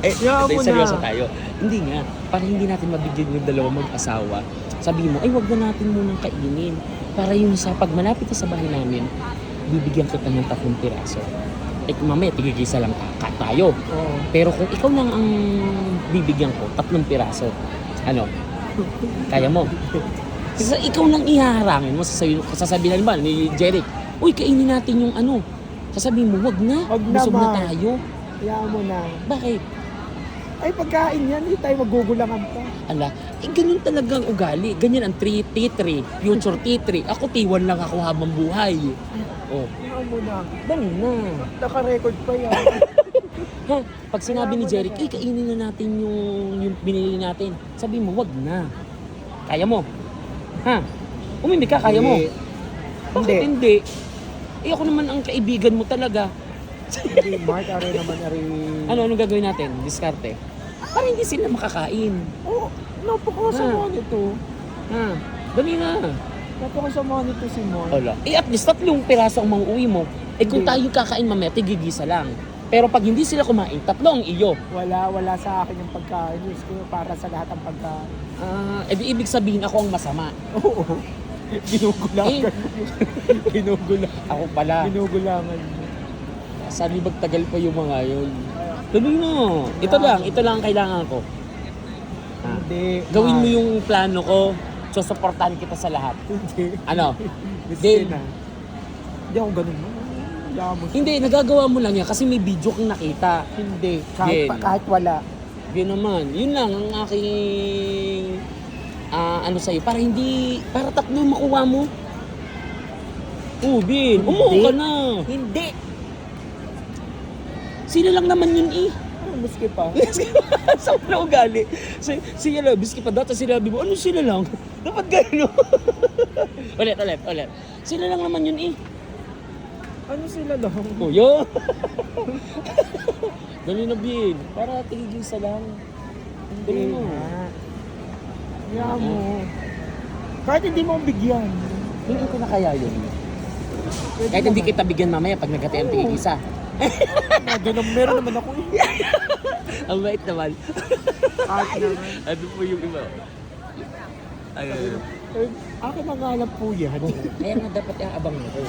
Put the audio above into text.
Eh, Hayaan ito, seryoso na. tayo. Hindi nga, para hindi natin mabigyan yung dalawa mag-asawa, sabi mo, ay wag na natin munang kainin. Para yung sa pag malapit na sa bahay namin, bibigyan kita ng tatlong piraso. Eh mamaya, tigigisa lang ka tayo. Oo. Pero kung ikaw lang ang bibigyan ko, tatlong piraso, ano, kaya mo. Kasi ikaw lang ihaharangin mo, sasabihin, sasabihin ba ni Jeric, uy, kainin natin yung ano. Sasabihin mo, wag na, Wag busog na naman. tayo. Hayaan mo na. Bakit? Ay, pagkain yan. Hindi tayo magugulangan pa. Ala, eh ganun talagang ugali. Ganyan ang 3 T3, future T3. Ako T1 lang ako habang buhay. Oh, Hayaan mo na. dali na. Naka-record pa yan. Ha, pag sinabi ni Jeric, eh kainin na natin yung, yung binili natin. Sabi mo, wag na. Kaya mo. Ha? Umimik ka, kaya mo. Hindi. Bakit hindi? Eh ako naman ang kaibigan mo talaga. Hindi, Mark, are naman, are... Ano, anong gagawin natin? Diskarte. Para hindi sila makakain. Oo, napakasama Ah. nito. Ha? Dali na. Napakasama nito si Mark. Wala. Eh at least tatlong piraso ang mauuwi mo. Eh kung Hindi. tayo kakain mamaya, tigigisa lang. Pero pag hindi sila kumain, tatlo ang iyo. Wala, wala sa akin yung pagkain. Diyos ko, para sa lahat ng pagkain. Ah, eh di ibig sabihin ako ang masama. Oo. Ginugulangan. Ginugulangan. Ako pala. Ginugulangan. mo. Sa libag tagal pa yung mga yun. Tuloy na. Ito lang, ito lang ang kailangan ko. Ha? Hindi. Gawin mo Mark. yung plano ko. Susuportahan kita sa lahat. Hindi. Ano? Deal. na. Hindi ako ganun. Mo. Hindi, nagagawa mo lang yan kasi may video kang nakita. Hindi. Kahit, kahit wala. Yun naman. Yun lang ang aking ah, ano sa'yo. Para hindi, para tatlo makuha mo. Oh, Bin. Umuha Hindi. ka na. Hindi. Sila lang naman yun eh. Ano, maski pa. Sa na ugali. Si, sila lang, biski pa dati sinabi mo, ano sila lang? Dapat gano'n. ulit, ulit, ulit. Sila lang naman yun eh. Ano sila lang? Oh, yun. Dali na, Bin. Para tigil sa lang. Dali Hindi na. nga. Hayaan mo. Kahit hindi mo bigyan. Hindi ko na kaya yun. Pwede Kahit hindi naman. kita bigyan mamaya pag nagkati ang Oo. tigil isa. Ah, ganun, meron naman ako eh. Ang bait naman. Kahit naman. ano po yung iba? Ayun. Eh, akin alam po yan. Kaya nga dapat yung abang mo.